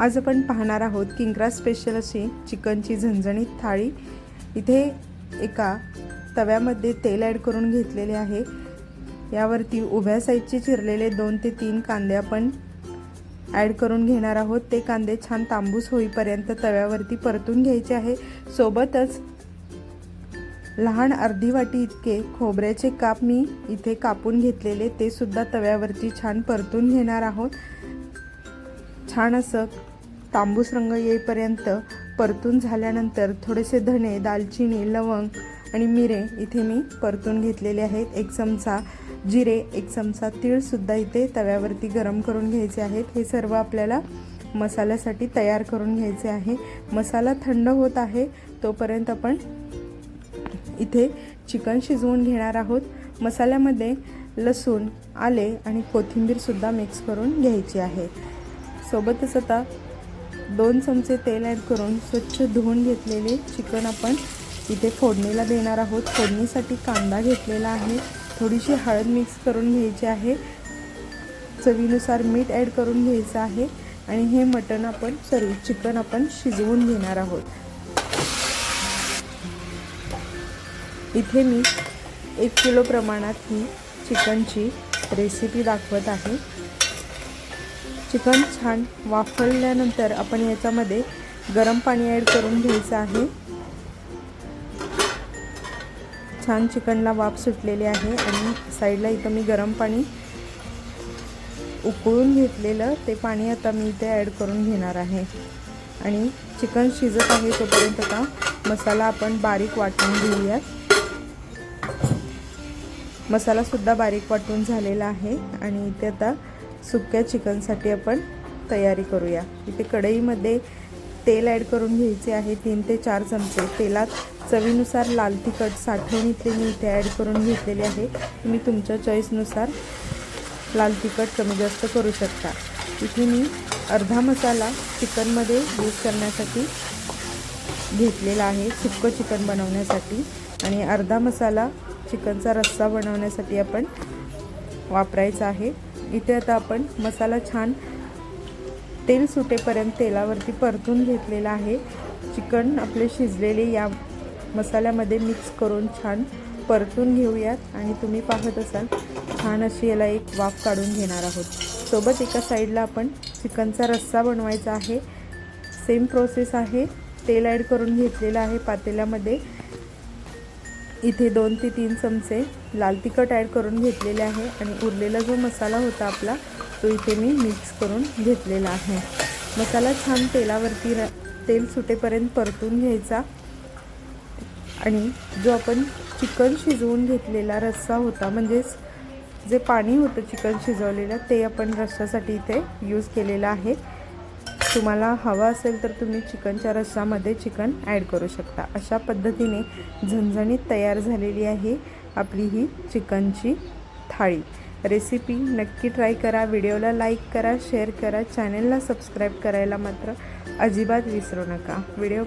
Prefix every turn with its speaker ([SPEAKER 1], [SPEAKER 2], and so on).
[SPEAKER 1] आज आपण पाहणार आहोत किंक्रा स्पेशल अशी चिकनची झणझणीत थाळी. इथे एका तव्यामध्ये तेल ॲड करून घेतलेले आहे. यावरती उभ्या साईजचे चिरलेले दोन ते तीन कांदे आपण ॲड करून घेणार आहोत. ते कांदे छान तांबूस होईपर्यंत तव्यावरती परतून घ्यायचे आहे. सोबतच लहान अर्धी वाटी इतके खोबऱ्याचे काप मी इथे कापून घेतलेले ते सुद्धा तव्यावरती छान परतून घेणार आहोत. छान असं तांबूस रंग येईपर्यंत परतून झाल्यानंतर थोडेसे धणे दालचिनी लवंग आणि मिरे इथे मी परतून घेतलेले आहेत. एक चमचा जिरे एक चमचा तीळसुद्धा इथे तव्यावरती गरम करून घ्यायचे आहेत. हे सर्व आपल्याला मसाल्यासाठी तयार करून घ्यायचे आहे. मसाला थंड होत आहे तोपर्यंत आपण इथे चिकन शिजवून घेणार आहोत. मसाल्यामध्ये लसूण आले आणि कोथिंबीरसुद्धा मिक्स करून घ्यायची आहे. सोबतच आता दोन चमचे तेल ॲड करून स्वच्छ धुवून घेतलेले चिकन आपण इथे फोडणीला देणार आहोत. फोडणीसाठी कांदा घेतलेला आहे. थोडीशी हळद मिक्स करून घ्यायची आहे. चवीनुसार मीठ ॲड करून घ्यायचं आहे आणि हे मटण आपण सॉरी चिकन आपण शिजवून घेणार आहोत. इथे मी एक किलो प्रमाणात ही चिकनची रेसिपी दाखवत आहे. चिकन छान वाफवल्यानंतर आपण याच्यामध्ये गरम पाणी ॲड करून घ्यायचं आहे. छान चिकनला वाफ सुटलेली आहे आणि साईडला इथं मी गरम पाणी उकळून घेतलेलं ते पाणी आता मी इथे ॲड करून घेणार आहे. आणि चिकन शिजत आहे तोपर्यंत आता मसाला आपण बारीक वाटून घेऊयात. मसालासुद्धा बारीक वाटून झालेला आहे आणि इथे आता सुक्या चिकनसाठी आपण तयारी करूया. इथे कढईमध्ये तेल ॲड करून घ्यायचे आहे. तीन ते चार चमचे. तेलात चवीनुसार लाल तिखट साठवण इथे मी इथे ॲड करून घेतलेले आहे. तुम्ही तुमच्या चॉईसनुसार लाल तिखट कमी जास्त करू शकता. इथे मी अर्धा मसाला चिकनमध्ये यूज करण्यासाठी घेतलेला आहे. सुक्कं चिकन बनवण्यासाठी आणि अर्धा मसाला चिकनचा रस्सा बनवण्यासाठी आपण वापरायचा आहे. इथे आता आपण मसाला छान तेल सुटेपर्यंत तेलावरती परतून घेतलेला आहे. चिकन आपले शिजलेले या मसाल्यामध्ये मिक्स करून छान परतून घेऊयात. आणि तुम्ही पाहत असाल छान अशी याला एक वाफ काढून घेणार आहोत. सोबत एका साईडला आपण चिकनचा रस्सा बनवायचा आहे. सेम प्रोसेस आहे. तेल ॲड करून घेतलेलं आहे पातेल्यामध्ये. इथे दोन ते तीन चमचे लाल तिखट ॲड करून घेतलेले आहे आणि उरलेला जो मसाला होता आपला तो इथे मी मिक्स करून घेतलेला आहे. मसाला छान तेलावरती र तेल सुटेपर्यंत परतून घ्यायचा. आणि जो आपण चिकन शिजवून घेतलेला रस्सा होता म्हणजेच जे पाणी होतं चिकन शिजवलेलं ते आपण रस्सासाठी इथे यूज केलेलं आहे. तुम्हाला हवं असेल तर तुम्ही चिकनच्या रस्सामध्ये चिकन ॲड करू शकता. अशा पद्धतीने झणझणीत तयार झालेली आहे आपली ही चिकनची थाळी. रेसिपी नक्की ट्राय करा व्हिडिओला लाईक करा शेअर करा चॅनलला सबस्क्राईब करायला मात्र अजिबात विसरू नका. व्हिडिओ